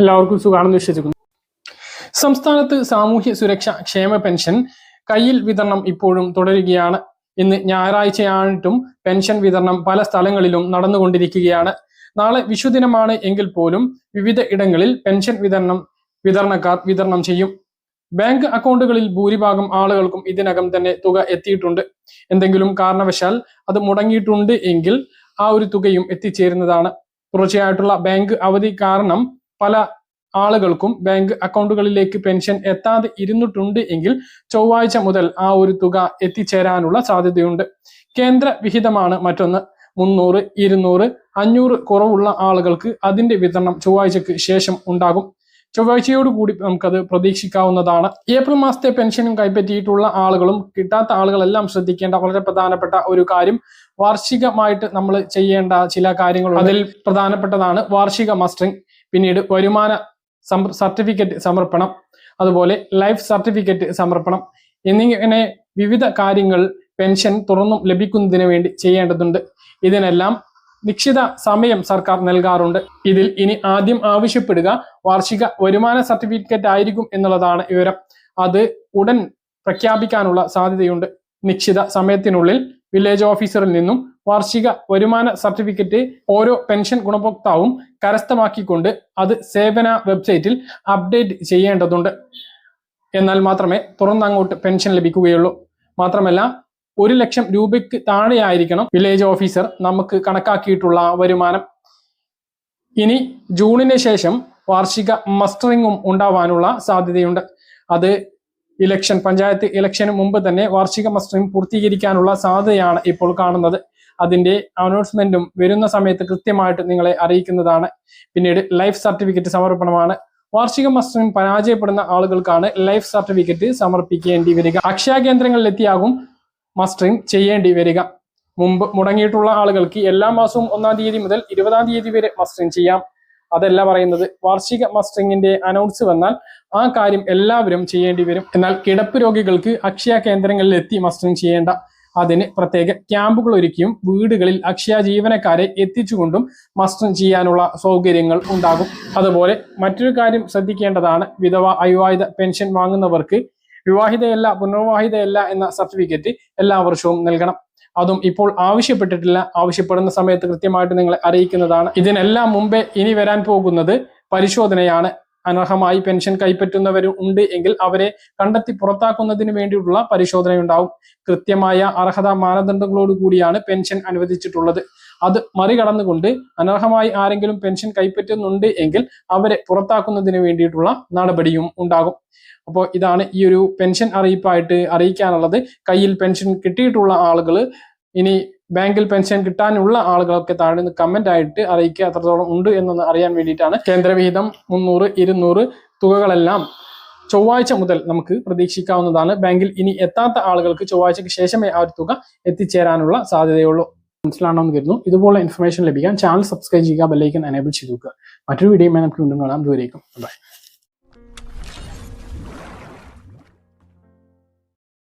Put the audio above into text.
എല്ലാവർക്കും സുഖാണെന്ന് വിശ്വസിക്കുന്നു. സംസ്ഥാനത്ത് സാമൂഹ്യ സുരക്ഷ ക്ഷേമ പെൻഷൻ കയ്യിൽ വിതരണം ഇപ്പോഴും തുടരുകയാണ്. ഇന്ന് ഞായറാഴ്ചയായിട്ടും പെൻഷൻ വിതരണം പല സ്ഥലങ്ങളിലും നടന്നുകൊണ്ടിരിക്കുകയാണ്. നാളെ വിഷുദിനമാണ് എങ്കിൽ പോലും വിവിധ ഇടങ്ങളിൽ പെൻഷൻ വിതരണം വിതരണക്കാർ വിതരണം ചെയ്യും. ബാങ്ക് അക്കൗണ്ടുകളിൽ ഭൂരിഭാഗം ആളുകൾക്കും ഇതിനകം തന്നെ തുക എത്തിയിട്ടുണ്ട്. എന്തെങ്കിലും കാരണവശാൽ അത് മുടങ്ങിയിട്ടുണ്ട് എങ്കിൽ ആ ഒരു തുകയും എത്തിച്ചേരുന്നതാണ്. തുടർച്ചയായിട്ടുള്ള ബാങ്ക് അവധി കാരണം പല ആളുകൾക്കും ബാങ്ക് അക്കൗണ്ടുകളിലേക്ക് പെൻഷൻ എത്താതെ ഇരുന്നിട്ടുണ്ട് എങ്കിൽ ചൊവ്വാഴ്ച മുതൽ ആ ഒരു തുക എത്തിച്ചേരാനുള്ള സാധ്യതയുണ്ട്. കേന്ദ്ര വിഹിതമാണ് മറ്റൊന്ന്. മുന്നൂറ് ഇരുന്നൂറ് അഞ്ഞൂറ് കുറവുള്ള ആളുകൾക്ക് അതിന്റെ വിതരണം ചൊവ്വാഴ്ചക്ക് ശേഷം ഉണ്ടാകും. ചൊവ്വാഴ്ചയോടുകൂടി നമുക്കത് പ്രതീക്ഷിക്കാവുന്നതാണ്. ഏപ്രിൽ മാസത്തെ പെൻഷനും കൈപ്പറ്റിയിട്ടുള്ള ആളുകളും കിട്ടാത്ത ആളുകളെല്ലാം ശ്രദ്ധിക്കേണ്ട വളരെ പ്രധാനപ്പെട്ട ഒരു കാര്യം വാർഷികമായിട്ട് നമ്മൾ ചെയ്യേണ്ട ചില കാര്യങ്ങൾ അതിൽ പ്രധാനപ്പെട്ടതാണ് വാർഷിക മസ്റ്ററിംഗ് പിന്നീട് വരുമാന സർട്ടിഫിക്കറ്റ് സമർപ്പണം അതുപോലെ ലൈഫ് സർട്ടിഫിക്കറ്റ് സമർപ്പണം എന്നിങ്ങനെ വിവിധ കാര്യങ്ങൾ പെൻഷൻ തുറന്നും ലഭിക്കുന്നതിന് വേണ്ടി ചെയ്യേണ്ടതുണ്ട്. ഇതിനെല്ലാം നിശ്ചിത സമയം സർക്കാർ നൽകാറുണ്ട്. ഇതിൽ ഇനി ആദ്യം ആവശ്യപ്പെടുക വാർഷിക വരുമാന സർട്ടിഫിക്കറ്റ് ആയിരിക്കും എന്നുള്ളതാണ് വിവരം. അത് ഉടൻ പ്രഖ്യാപിക്കാനുള്ള സാധ്യതയുണ്ട്. നിശ്ചിത സമയത്തിനുള്ളിൽ വില്ലേജ് ഓഫീസറിൽ നിന്നും വാർഷിക വരുമാന സർട്ടിഫിക്കറ്റ് ഓരോ പെൻഷൻ ഗുണഭോക്താവും കരസ്ഥമാക്കിക്കൊണ്ട് അത് സേവന വെബ്സൈറ്റിൽ അപ്ഡേറ്റ് ചെയ്യേണ്ടതുണ്ട്. എന്നാൽ മാത്രമേ തുറന്നങ്ങോട്ട് പെൻഷൻ ലഭിക്കുകയുള്ളൂ. മാത്രമല്ല ഒരു ലക്ഷം രൂപയ്ക്ക് താഴെയായിരിക്കണം വില്ലേജ് ഓഫീസർ നമുക്ക് കണക്കാക്കിയിട്ടുള്ള വരുമാനം. ഇനി ജൂണിന് ശേഷം വാർഷിക മസ്റ്ററിങ്ങും ഉണ്ടാവാനുള്ള സാധ്യതയുണ്ട്. അത് ഇലക്ഷൻ പഞ്ചായത്ത് ഇലക്ഷന് മുമ്പ് തന്നെ വാർഷിക മസ്റ്ററിംഗ് പൂർത്തീകരിക്കാനുള്ള സാധ്യതയാണ് ഇപ്പോൾ കാണുന്നത്. അതിന്റെ അനൗൺസ്മെന്റും വരുന്ന സമയത്ത് കൃത്യമായിട്ട് നിങ്ങളെ അറിയിക്കുന്നതാണ്. പിന്നീട് ലൈഫ് സർട്ടിഫിക്കറ്റ് സമർപ്പണമാണ്. വാർഷിക മസ്റ്ററിംഗ് പരാജയപ്പെടുന്ന ആളുകൾക്കാണ് ലൈഫ് സർട്ടിഫിക്കറ്റ് സമർപ്പിക്കേണ്ടി വരിക. അക്ഷയ കേന്ദ്രങ്ങളിൽ എത്തിയാകും മസ്റ്ററിംഗ് ചെയ്യേണ്ടി വരിക. മുമ്പ് മുടങ്ങിയിട്ടുള്ള ആളുകൾക്ക് എല്ലാ മാസവും ഒന്നാം തീയതി മുതൽ ഇരുപതാം തീയതി വരെ മസ്റ്ററിംഗ് ചെയ്യാം. അതല്ല പറയുന്നത്. വാർഷിക മസ്റ്ററിംഗിന്റെ അനൗൺസ് വന്നാൽ ആ കാര്യം എല്ലാവരും ചെയ്യേണ്ടി വരും. എന്നാൽ കിടപ്പ് രോഗികൾക്ക് അക്ഷയ കേന്ദ്രങ്ങളിൽ എത്തി മസ്റ്ററിംഗ് ചെയ്യേണ്ട അതിന് പ്രത്യേക ക്യാമ്പുകൾ ഒരുക്കിയും വീടുകളിൽ അക്ഷയ ജീവനക്കാരെ എത്തിച്ചുകൊണ്ടും മസ്റ്റർ ചെയ്യാനുള്ള സൗകര്യങ്ങൾ ഉണ്ടാകും. അതുപോലെ മറ്റൊരു കാര്യം ശ്രദ്ധിക്കേണ്ടതാണ്. വിധവ അവിവാഹിത പെൻഷൻ വാങ്ങുന്നവർക്ക് വിവാഹിതയല്ല പുനർവാഹിതയല്ല എന്ന സർട്ടിഫിക്കറ്റ് എല്ലാ വർഷവും നൽകണം. അതും ഇപ്പോൾ ആവശ്യപ്പെട്ടിട്ടില്ല. ആവശ്യപ്പെടുന്ന സമയത്ത് കൃത്യമായിട്ട് നിങ്ങളെ അറിയിക്കുന്നതാണ്. ഇതിനെല്ലാം മുമ്പേ ഇനി വരാൻ പോകുന്നത് പരിശോധനയാണ്. അനർഹമായി പെൻഷൻ കൈപ്പറ്റുന്നവരും ഉണ്ട് എങ്കിൽ അവരെ കണ്ടെത്തി പുറത്താക്കുന്നതിന് വേണ്ടിയിട്ടുള്ള പരിശോധനയുണ്ടാവും. കൃത്യമായ അർഹതാ മാനദണ്ഡങ്ങളോട് കൂടിയാണ് പെൻഷൻ അനുവദിച്ചിട്ടുള്ളത്. അത് മറികടന്നുകൊണ്ട് അനർഹമായി ആരെങ്കിലും പെൻഷൻ കൈപ്പറ്റുന്നുണ്ട് എങ്കിൽ അവരെ പുറത്താക്കുന്നതിന് വേണ്ടിയിട്ടുള്ള നടപടിയും ഉണ്ടാകും. അപ്പോൾ ഇതാണ് ഈ ഒരു പെൻഷൻ അറിയിപ്പായിട്ട് അറിയിക്കാനുള്ളത്. കയ്യിൽ പെൻഷൻ കിട്ടിയിട്ടുള്ള ആളുകൾ ഇനി ബാങ്കിൽ പെൻഷൻ കിട്ടാനുള്ള ആളുകളൊക്കെ താഴെ നിന്ന് കമന്റ് ആയിട്ട് അറിയിക്കുക. എത്രത്തോളം ഉണ്ട് എന്നൊന്ന് അറിയാൻ വേണ്ടിയിട്ടാണ് കേന്ദ്രവിഹിതം മുന്നൂറ് ഇരുന്നൂറ് തുകകളെല്ലാം ചൊവ്വാഴ്ച മുതൽ നമുക്ക് പ്രതീക്ഷിക്കാവുന്നതാണ്. ബാങ്കിൽ ഇനി എത്താത്ത ആളുകൾക്ക് ചൊവ്വാഴ്ചയ്ക്ക് ശേഷമേ ആ ഒരു തുക എത്തിച്ചേരാനുള്ള സാധ്യതയുള്ളൂ. മനസ്സിലാണെന്ന് കരുതുന്നു. ഇതുപോലെ ഇൻഫർമേഷൻ ലഭിക്കാൻ ചാനൽ സബ്സ്ക്രൈബ് ചെയ്യുക ബെല്ലൈക്കൻ എനേബിൾ ചെയ്തു മറ്റൊരു വീഡിയോ നമുക്ക് വീണ്ടും കാണാം. ദൂരേക്കും ബൈ